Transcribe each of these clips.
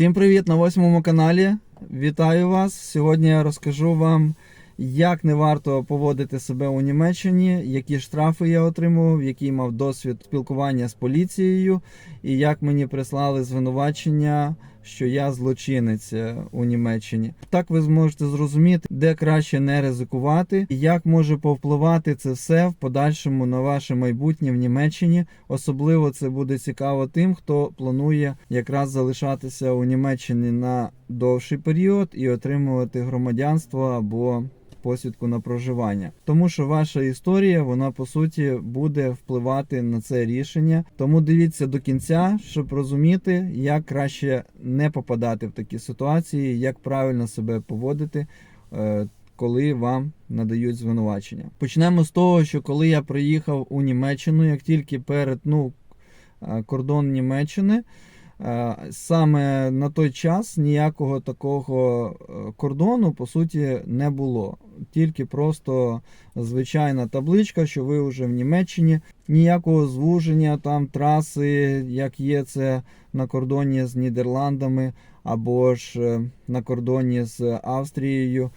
Всім привіт на восьмому каналі. Вітаю вас. Сьогодні я розкажу вам, як не варто поводити себе у Німеччині, які штрафи я отримував, який мав досвід спілкування з поліцією, і як мені прислали звинувачення, що я злочинець е, у Німеччині. Так ви зможете зрозуміти, де краще не ризикувати, і як може повпливати це все в подальшому на ваше майбутнє в Німеччині. Особливо це буде цікаво тим, хто планує якраз залишатися у Німеччині на довший період і отримувати громадянство або посвідку на проживання, тому що ваша історія вона по суті буде впливати на це рішення. Тому дивіться до кінця, щоб розуміти, як краще не попадати в такі ситуації, як правильно себе поводити. е, Коли вам надають звинувачення, почнемо з того, що коли я приїхав у Німеччину, як тільки перетнув е, кордон Німеччини, саме на той час ніякого такого е, кордону по суті не було. Тільки просто звичайна табличка, що ви вже в Німеччині. Ніякого звуження там траси, як є це на кордоні з Нідерландами або ж е, на кордоні з Австрією.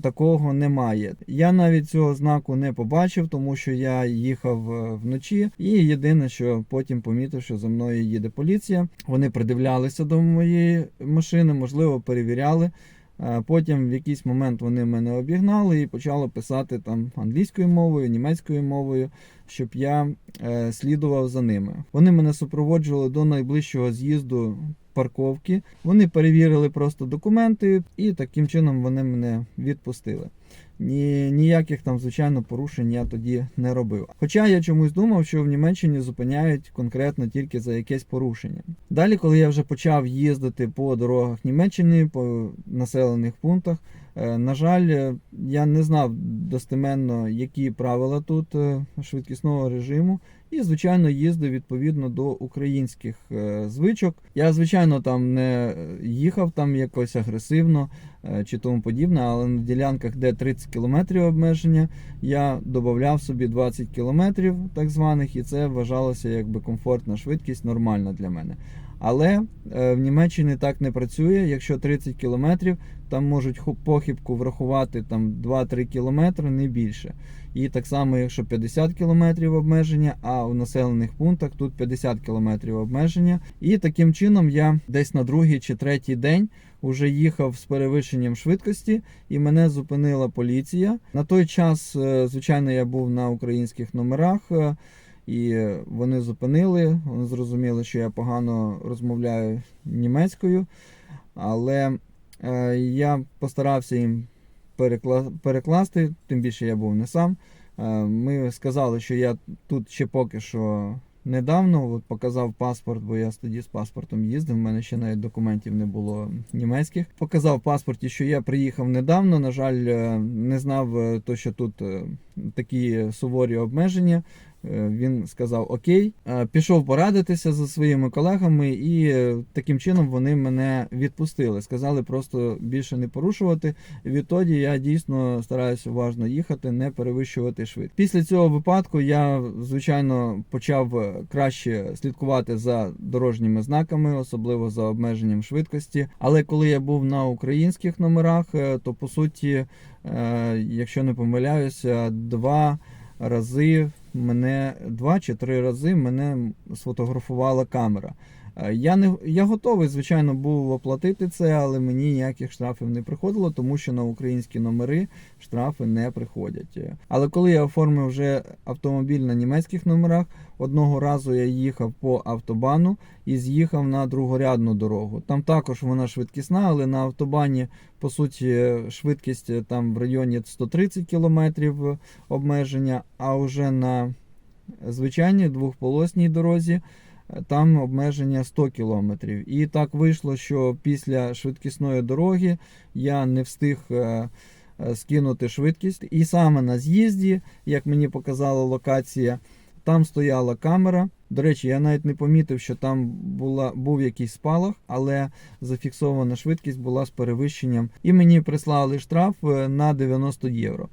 Такого немає. Я навіть цього знаку не побачив, тому що я їхав е, вночі, і єдине, що потім помітив, що за мною їде поліція. Вони придивлялися до моєї машини, можливо, перевіряли. Е, Потім в якийсь момент вони мене обігнали і почали писати там англійською мовою, німецькою мовою, щоб я е, слідував за ними. Вони мене супроводжували до найближчого з'їзду парковки. Вони перевірили просто документи, і таким чином вони мене відпустили. Ні, ніяких там, звичайно, порушень я тоді не робив. Хоча я чомусь думав, що в Німеччині зупиняють конкретно тільки за якесь порушення. Далі, коли я вже почав їздити по дорогах Німеччини, по населених пунктах, е, на жаль, е, я не знав достеменно, які правила тут е, швидкісного режиму, і, звичайно, їздив відповідно до українських звичок. Я, звичайно, там не їхав там якось агресивно чи тому подібне, але на ділянках, де 30 км обмеження, я додавав собі 20 км так званих, і це вважалося якби комфортна швидкість, нормальна для мене. Але е, в Німеччині так не працює. Якщо 30 км, там можуть похибку врахувати там 2-3 км, не більше. І так само, якщо 50 км обмеження, а у населених пунктах тут 50 км обмеження. І таким чином я десь на другий чи третій день вже їхав з перевищенням швидкості, і мене зупинила поліція. На той час, е, звичайно, я був на українських номерах. е, І вони зупинили, вони зрозуміли, що я погано розмовляю німецькою, але е, я постарався їм перекласти, тим більше я був не сам. Ми сказали, що я тут ще поки що недавно от показав паспорт, бо я тоді з паспортом їздив. У мене ще навіть документів не було німецьких. Показав паспорті, що я приїхав недавно. На жаль, е, не знав е, то, що тут е, такі суворі обмеження. Е, Він сказав Окей, Е, пішов порадитися зі своїми колегами, і е, таким чином вони мене відпустили. Сказали просто більше не порушувати. Відтоді я дійсно стараюся уважно їхати, не перевищувати швидкість. Після цього випадку я звичайно почав краще слідкувати за дорожніми знаками, особливо за обмеженням швидкості. Але коли я був на українських номерах, то по суті, якщо не помиляюся, два рази мене два чи три рази мене сфотографувала камера. Е, Я не я готовий, звичайно, був оплатити це, але мені ніяких штрафів не приходило, тому що на українські номери штрафи не приходять. Але коли я оформив вже автомобіль на німецьких номерах, одного разу я їхав по автобану і з'їхав на другорядну дорогу. Там також вона швидкісна, але на автобані, по суті, швидкість там в районі 130 км обмеження, а вже на звичайній двохполосній дорозі там обмеження 100 км. І так вийшло, що після швидкісної дороги я не встиг е, е, скинути швидкість. І саме на з'їзді, як мені показала локація, там стояла камера. До речі, я навіть не помітив, що там була, був якийсь спалах, але зафіксована швидкість була з перевищенням. І мені прислали штраф е, на 90 євро.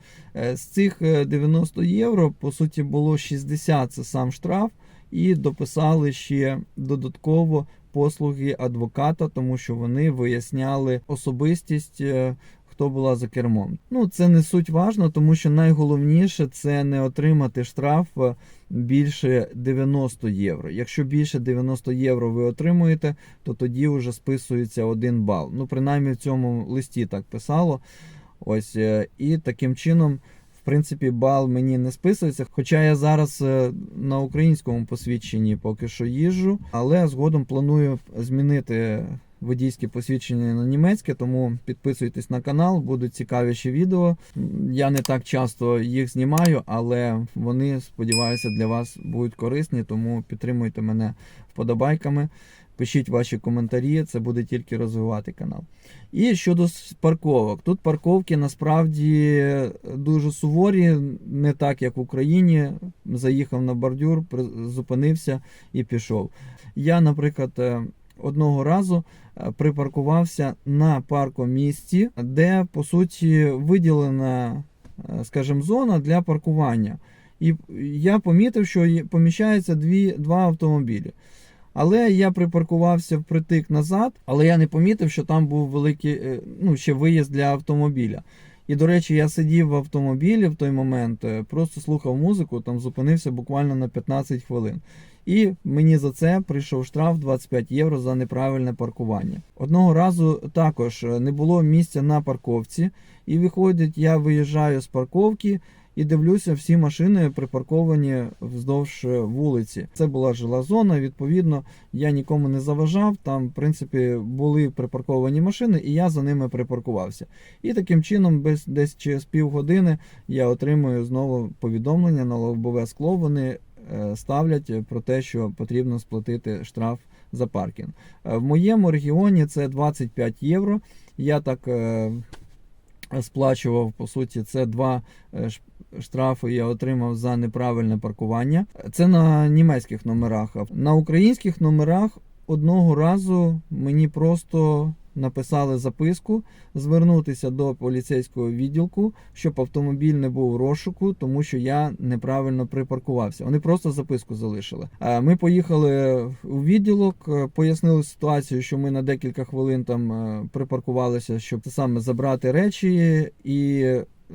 З цих е, 90 євро, по суті, було 60 це сам штраф, і дописали ще додатково послуги адвоката, тому що вони виясняли особистість. е, Хто була за кермом. Ну, це не суть важно, тому що найголовніше це не отримати штраф е, більше 90 євро. Якщо більше 90 євро ви отримуєте, то тоді вже списується один бал. Ну, принаймні в цьому листі так писало. Ось е, і таким чином, в принципі, бал мені не списується. Хоча я зараз е, на українському посвідченні поки що їжджу, але згодом планую змінити. Водійське посвідчення на німецьке, тому підписуйтесь на канал, будуть цікавіші відео. Я не так часто їх знімаю, але вони, сподіваюся, для вас будуть корисні, тому підтримуйте мене вподобайками. Пишіть ваші коментарі, це буде тільки розвивати канал. І щодо парковок. Тут парковки насправді дуже суворі, не так як в Україні. Заїхав на бордюр, зупинився і пішов. Я, наприклад, е, одного разу е, припаркувався на паркомісці, де по суті виділена, е, скажімо, зона для паркування. І я помітив, що поміщається дві, два автомобілі. Але я припаркувався впритик назад, але я не помітив, що там був великий е, ну, ще виїзд для автомобіля. І, до речі, я сидів в автомобілі в той момент, е, просто слухав музику, там зупинився буквально на 15 хвилин. І мені за це прийшов штраф 25 євро за неправильне паркування. Одного разу також е, не було місця на парковці, і виходить, я виїжджаю з парковки і дивлюся, всі машини припарковані вздовж е, вулиці. Це була жила зона. Відповідно, я нікому не заважав. Там, в принципі, були припарковані машини, і я за ними припаркувався. І таким чином, десь через півгодини я отримую знову повідомлення на лобове скло. Вони е, ставлять про те, що потрібно сплатити штраф за паркінг. Е, В моєму регіоні це 25 євро. Я так сплачував, по суті, це два е, штрафи я отримав за неправильне паркування. Це на німецьких номерах. На українських номерах одного разу мені просто написали записку звернутися до поліцейського відділку, щоб автомобіль не був в розшуку, тому що я неправильно припаркувався. Вони просто записку залишили. Ми поїхали у відділок, е, пояснили ситуацію, що ми на декілька хвилин там е, припаркувалися, щоб саме забрати речі і.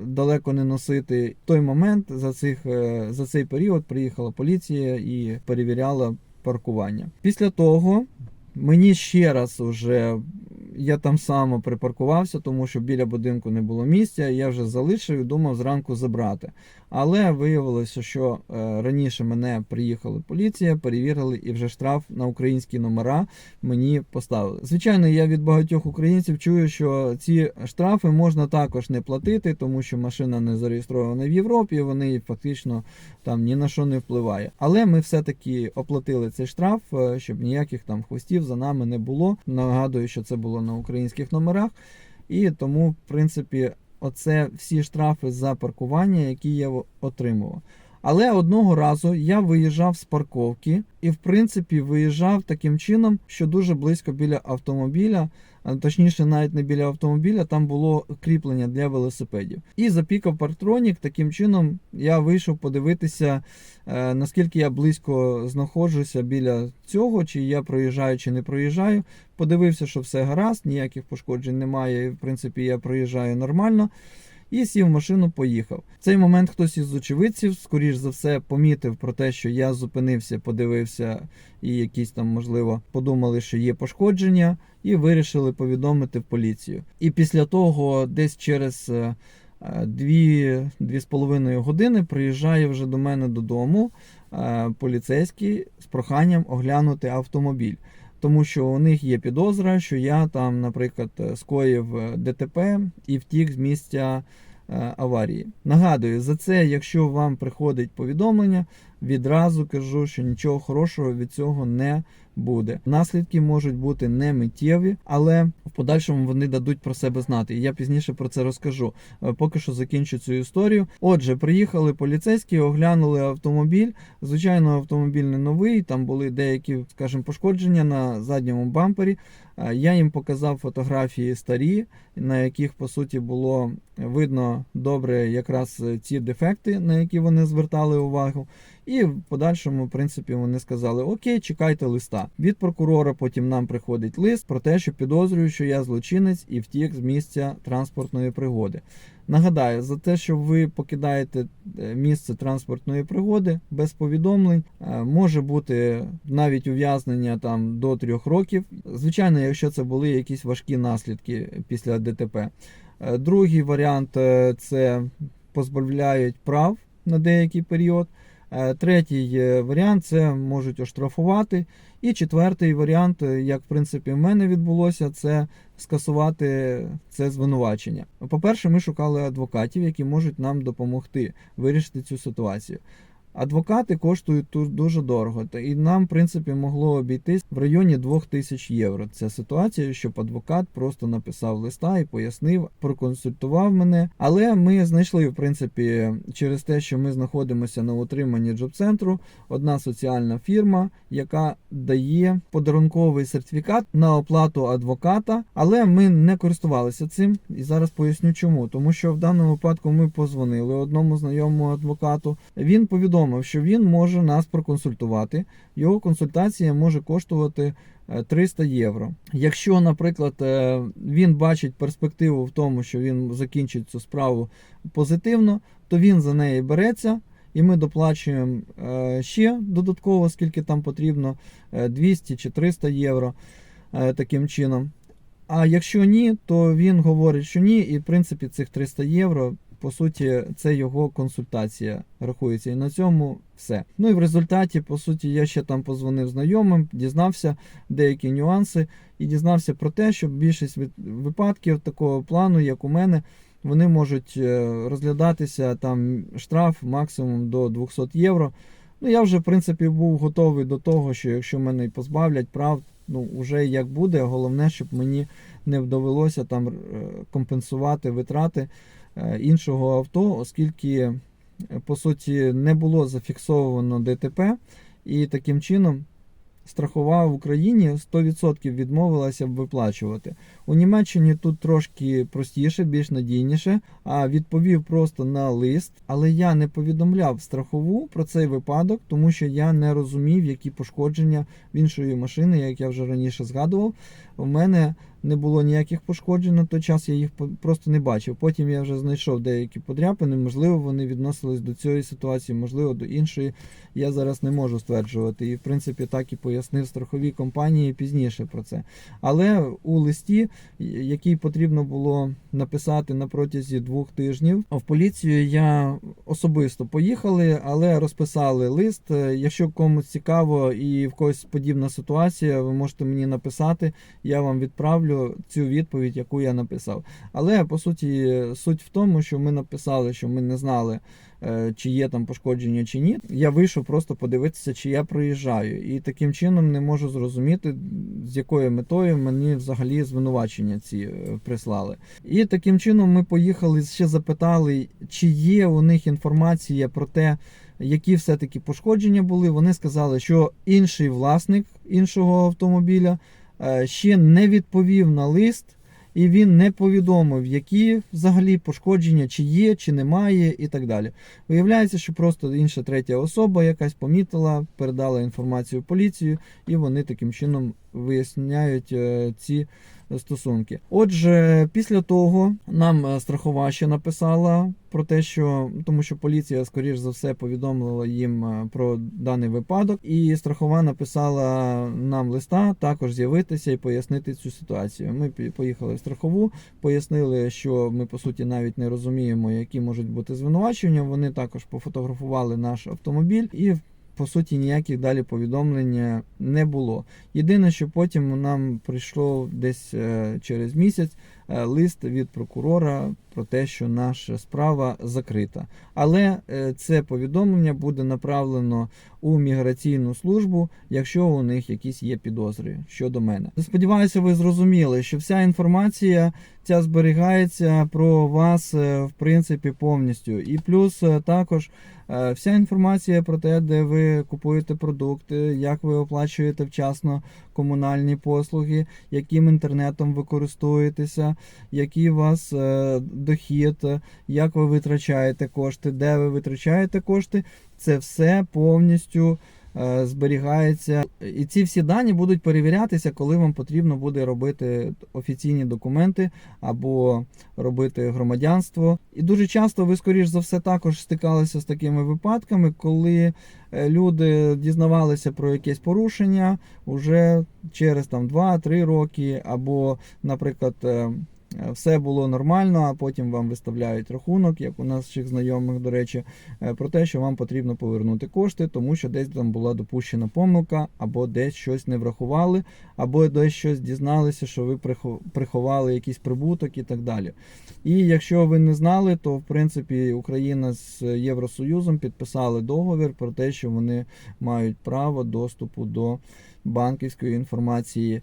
Далеко не носити В той момент за цих е, за цей період приїхала поліція і перевіряла паркування. Після того мені ще раз уже я там само припаркувався, тому що біля будинку не було місця. Я вже залишив і думав зранку забрати. Але виявилося, що е, раніше мене приїхала поліція, перевірили і вже штраф на українські номера мені поставили. Звичайно, я від багатьох українців чую, що ці штрафи можна також не платити, тому що машина не зареєстрована в Європі, вони фактично там ні на що не впливає. Але ми все-таки оплатили цей штраф, е, щоб ніяких там хвостів за нами не було. Нагадую, що це було на українських номерах. І тому, в принципі, оце всі штрафи за паркування, які я отримував. Але одного разу я виїжджав з парковки і, в принципі, виїжджав таким чином, що дуже близько біля автомобіля, точніше, навіть не біля автомобіля, там було кріплення для велосипедів. І запікав партронік. Таким чином я вийшов подивитися, е, наскільки я близько знаходжуся біля цього, чи я проїжджаю, чи не проїжджаю. Подивився, що все гаразд, ніяких пошкоджень немає. В принципі, я проїжджаю нормально. І сів в машину, поїхав. В цей момент хтось із очевидців, скоріш за все, помітив про те, що я зупинився, подивився, і якісь там, можливо, подумали, що є пошкодження, і вирішили повідомити в поліцію. І після того, десь через е, е, дві з половиною години приїжджає вже до мене додому е, поліцейський з проханням оглянути автомобіль. Тому що у них є підозра, що я там, наприклад, е, скоїв е, ДТП і втік з місця е, аварії. Нагадую, за це, якщо вам приходить повідомлення, відразу кажу, що нічого хорошого від цього не буде. Наслідки можуть бути не миттєві, але в подальшому вони дадуть про себе знати. Я пізніше про це розкажу. Е, Поки що закінчу цю історію. Отже, приїхали поліцейські, оглянули автомобіль. Звичайно, автомобіль не новий. Там були деякі, скажімо, пошкодження на задньому бампері. Е, Я їм показав фотографії старі, на яких по суті було видно добре якраз ці дефекти, на які вони звертали увагу. І в подальшому, в принципі, вони сказали: Окей, чекайте листа. Від прокурора потім нам приходить лист про те, що підозрюю, що я злочинець і втік з місця транспортної пригоди. Нагадаю, за те, що ви покидаєте е, місце транспортної пригоди без повідомлень, е, може бути навіть ув'язнення там до трьох років. Звичайно, якщо це були якісь важкі наслідки після ДТП. Е, Другий варіант це позбавляють прав на деякий період. Е, Третій е, варіант це можуть оштрафувати. І четвертий варіант, е, як в принципі в мене відбулося, це скасувати це звинувачення. По-перше, ми шукали адвокатів, які можуть нам допомогти вирішити цю ситуацію. Адвокати коштують тут дуже дорого, і нам, в принципі, могло обійтись в районі 2000 євро. Ця ситуація, щоб адвокат просто написав листа і пояснив, проконсультував мене. Але ми знайшли, в принципі, через те, що ми знаходимося на утриманні джоб-центру, одна соціальна фірма, яка дає подарунковий сертифікат на оплату адвоката, але ми не користувалися цим. І зараз поясню чому. Тому що в даному випадку ми позвонили одному знайомому адвокату. Він повідомив, що він може нас проконсультувати. Його консультація може коштувати е, 300 євро. Якщо, наприклад, е, він бачить перспективу в тому, що він закінчить цю справу позитивно, то він за неї береться. І ми доплачуємо е, ще додатково, скільки там потрібно, е, 200 чи 300 євро е, таким чином. А якщо ні, то він говорить, що ні, і в принципі цих 300 євро, по суті, це його консультація рахується. І на цьому все. Ну і в результаті, по суті, я ще там позвонив знайомим, дізнався деякі нюанси і дізнався про те, що більшість випадків такого плану, як у мене, вони можуть е, розглядатися там штраф максимум до 200 євро. Ну, я вже, в принципі, був готовий до того, що якщо мене позбавлять прав, ну, вже як буде, головне, щоб мені не довелося там е, компенсувати витрати іншого авто, оскільки, е, по суті, не було зафіксовано ДТП, і таким чином страхова в Україні 100% відмовилася б виплачувати. У Німеччині тут трошки простіше, більш надійніше, а відповів просто на лист, але я не повідомляв страхову про цей випадок, тому що я не розумів, які пошкодження в іншої машини, як я вже раніше згадував. У мене не було ніяких пошкоджень на той час, я їх просто не бачив. Потім я вже знайшов деякі подряпини. Можливо, вони відносились до цієї ситуації, можливо, до іншої. Я зараз не можу стверджувати. І в принципі так і пояснив страховій компанії пізніше про це. Але у листі, який потрібно було написати на протязі двох тижнів, в поліцію я особисто поїхали, але розписали лист. Е, Якщо комусь цікаво і в когось подібна ситуація, ви можете мені написати. Я вам відправлю цю відповідь, яку я написав. Але по суті, суть в тому, що ми написали, що ми не знали, чи є там пошкодження чи ні. Я вийшов просто подивитися, чи я проїжджаю. І таким чином не можу зрозуміти, з якою метою мені взагалі звинувачення ці е, прислали. І таким чином ми поїхали ще запитали, чи є у них інформація про те. Які все-таки пошкодження були, вони сказали, що інший власник іншого автомобіля е, ще не відповів на лист, і він не повідомив, які взагалі пошкодження, чи є, чи немає, і так далі. Виявляється, що просто інша третя особа якась помітила, передала інформацію поліцію, і вони таким чином виясняють е, ці стосунки. Отже, після того нам е, страхова ще написала про те, що тому що поліція, скоріш за все, повідомила їм е, про даний випадок, і страхова написала нам листа також з'явитися і пояснити цю ситуацію. Ми поїхали в страхову, пояснили, що ми по суті навіть не розуміємо, які можуть бути звинувачення. Вони також пофотографували наш автомобіль і. По суті, ніяких далі повідомлень не було. Єдине, що потім нам прийшло десь е, через місяць е, лист від прокурора про те, що наша справа закрита. Але е, це повідомлення буде направлено у міграційну службу, якщо у них якісь є підозри щодо мене. Сподіваюся, ви зрозуміли, що вся інформація ця зберігається про вас е, в принципі повністю. І плюс е, також вся інформація про те, де ви купуєте продукти, як ви оплачуєте вчасно комунальні послуги, яким інтернетом ви користуєтеся, які вас дохід, як ви витрачаєте кошти, де ви витрачаєте кошти. Це все повністю е, зберігається. І ці всі дані будуть перевірятися, коли вам потрібно буде робити офіційні документи або робити громадянство. І дуже часто ви, скоріш за все, також стикалися з такими випадками, коли е, люди дізнавалися про якесь порушення уже через там 2-3 роки, або, наприклад, е, все було нормально, а потім вам виставляють рахунок, як у наших знайомих, до речі, е, про те, що вам потрібно повернути кошти, тому що десь там була допущена помилка, або десь щось не врахували, або десь щось дізналися, що ви прихо- приховали якийсь прибуток і так далі. І якщо ви не знали, то в принципі Україна з Євросоюзом підписали договір про те, що вони мають право доступу до банківської інформації е,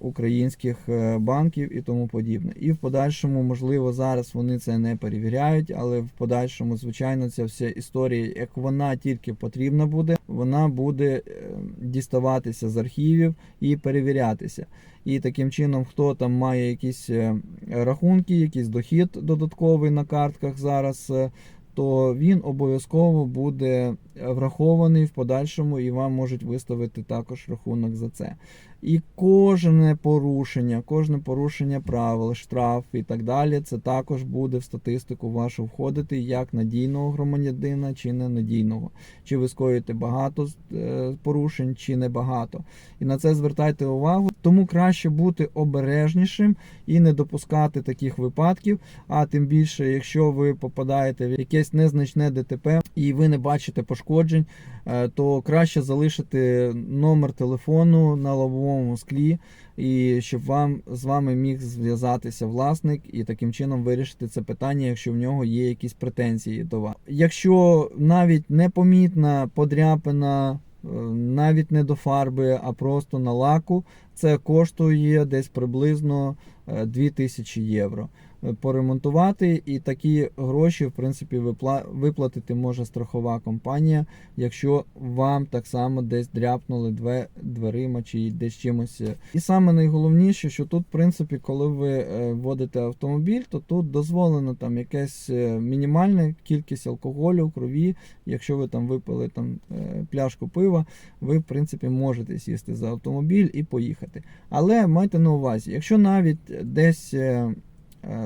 українських е, банків і тому подібне. І в подальшому, можливо, зараз вони це не перевіряють, але в подальшому, звичайно, ця вся історія, як вона тільки потрібна буде, вона буде е, діставатися з архівів і перевірятися. І таким чином, хто там має якісь е, рахунки, якийсь дохід додатковий на картках зараз. е, То він обов'язково буде врахований в подальшому, і вам можуть виставити також рахунок за це. І кожне порушення, кожне порушення правил, штраф і так далі, це також буде в статистику вашу входити як надійного громадянина чи ненадійного. Чи ви скоїте багато е, порушень, чи не багато. І на це звертайте увагу. Тому краще бути обережнішим і не допускати таких випадків. А тим більше, якщо ви попадаєте в якесь незначне ДТП і ви не бачите пошкоджень, е, то краще залишити номер телефону на лобовому склі, і щоб вам з вами міг зв'язатися власник і таким чином вирішити це питання, якщо в нього є якісь претензії до вас. Якщо навіть непомітна подряпина. е, Навіть не до фарби, а просто на лаку. Це коштує десь приблизно е, 2000 євро. Е, Поремонтувати і такі гроші, в принципі, випла- виплатити може страхова компанія, якщо вам так само десь дряпнули две дверима чи десь чимось. І саме найголовніше, що тут, в принципі, коли ви е, водите автомобіль, то тут дозволено там якась е, мінімальна кількість алкоголю крові. Якщо ви там випили там е, пляшку пива, ви в принципі можете сісти за автомобіль і поїхати. Але майте на увазі, якщо навіть десь е, е,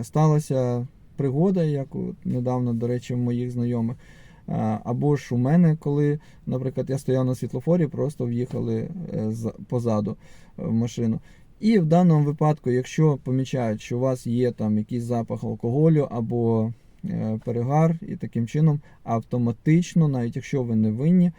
сталася пригода, як от недавно, до речі, в моїх знайомих. Або ж у мене, коли, наприклад, я стояв на світлофорі, просто в'їхали е, позаду е, в машину. І в даному випадку, якщо помічають, що у вас є там якийсь запах алкоголю або е, перегар, і таким чином автоматично, навіть якщо ви не винні,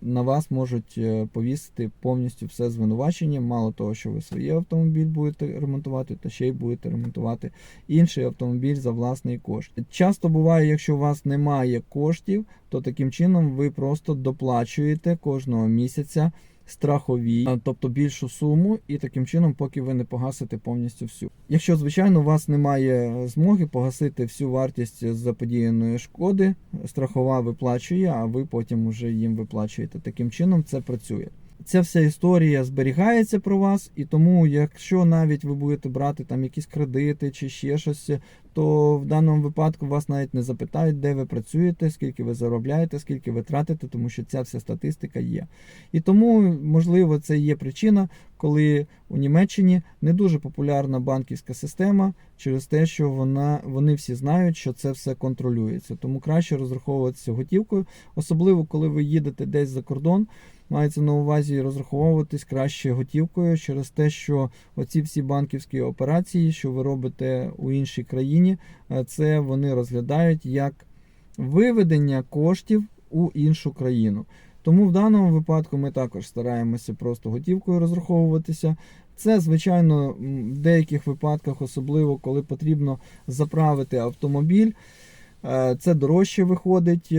на вас можуть е, повісити повністю все звинувачення. Мало того, що ви свій автомобіль будете ремонтувати, та ще й будете ремонтувати інший автомобіль за власний кошт. Часто буває, якщо у вас немає коштів, то таким чином ви просто доплачуєте кожного місяця страхові, тобто більшу суму, і таким чином, поки ви не погасите повністю всю. Якщо, звичайно, у вас немає змоги погасити всю вартість заподіяної шкоди, страхова виплачує, а ви потім вже їм виплачуєте. Таким чином це працює. Ця вся історія зберігається про вас, і тому, якщо навіть ви будете брати там якісь кредити чи ще щось, то в даному випадку вас навіть не запитають, де ви працюєте, скільки ви заробляєте, скільки ви тратите, тому що ця вся статистика є. І тому, можливо, це є причина, коли у Німеччині не дуже популярна банківська система через те, що вона, вони всі знають, що це все контролюється. Тому краще розраховуватися готівкою, особливо коли ви їдете десь за кордон. Мається на увазі розраховуватись краще готівкою через те, що оці всі банківські операції, що ви робите у іншій країні, е, це вони розглядають як виведення коштів у іншу країну. Тому в даному випадку ми також стараємося просто готівкою розраховуватися. Це, звичайно, в деяких випадках, особливо коли потрібно заправити автомобіль. Е, Це дорожче виходить.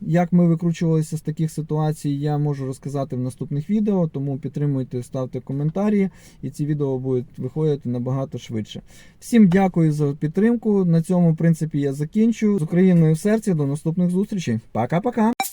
Як ми викручувалися з таких ситуацій, я можу розказати в наступних відео, тому підтримуйте, ставте коментарі, і ці відео будуть виходити набагато швидше. Всім дякую за підтримку. На цьому, в принципі, я закінчу. З Україною в серці. До наступних зустрічей. Пока-пока!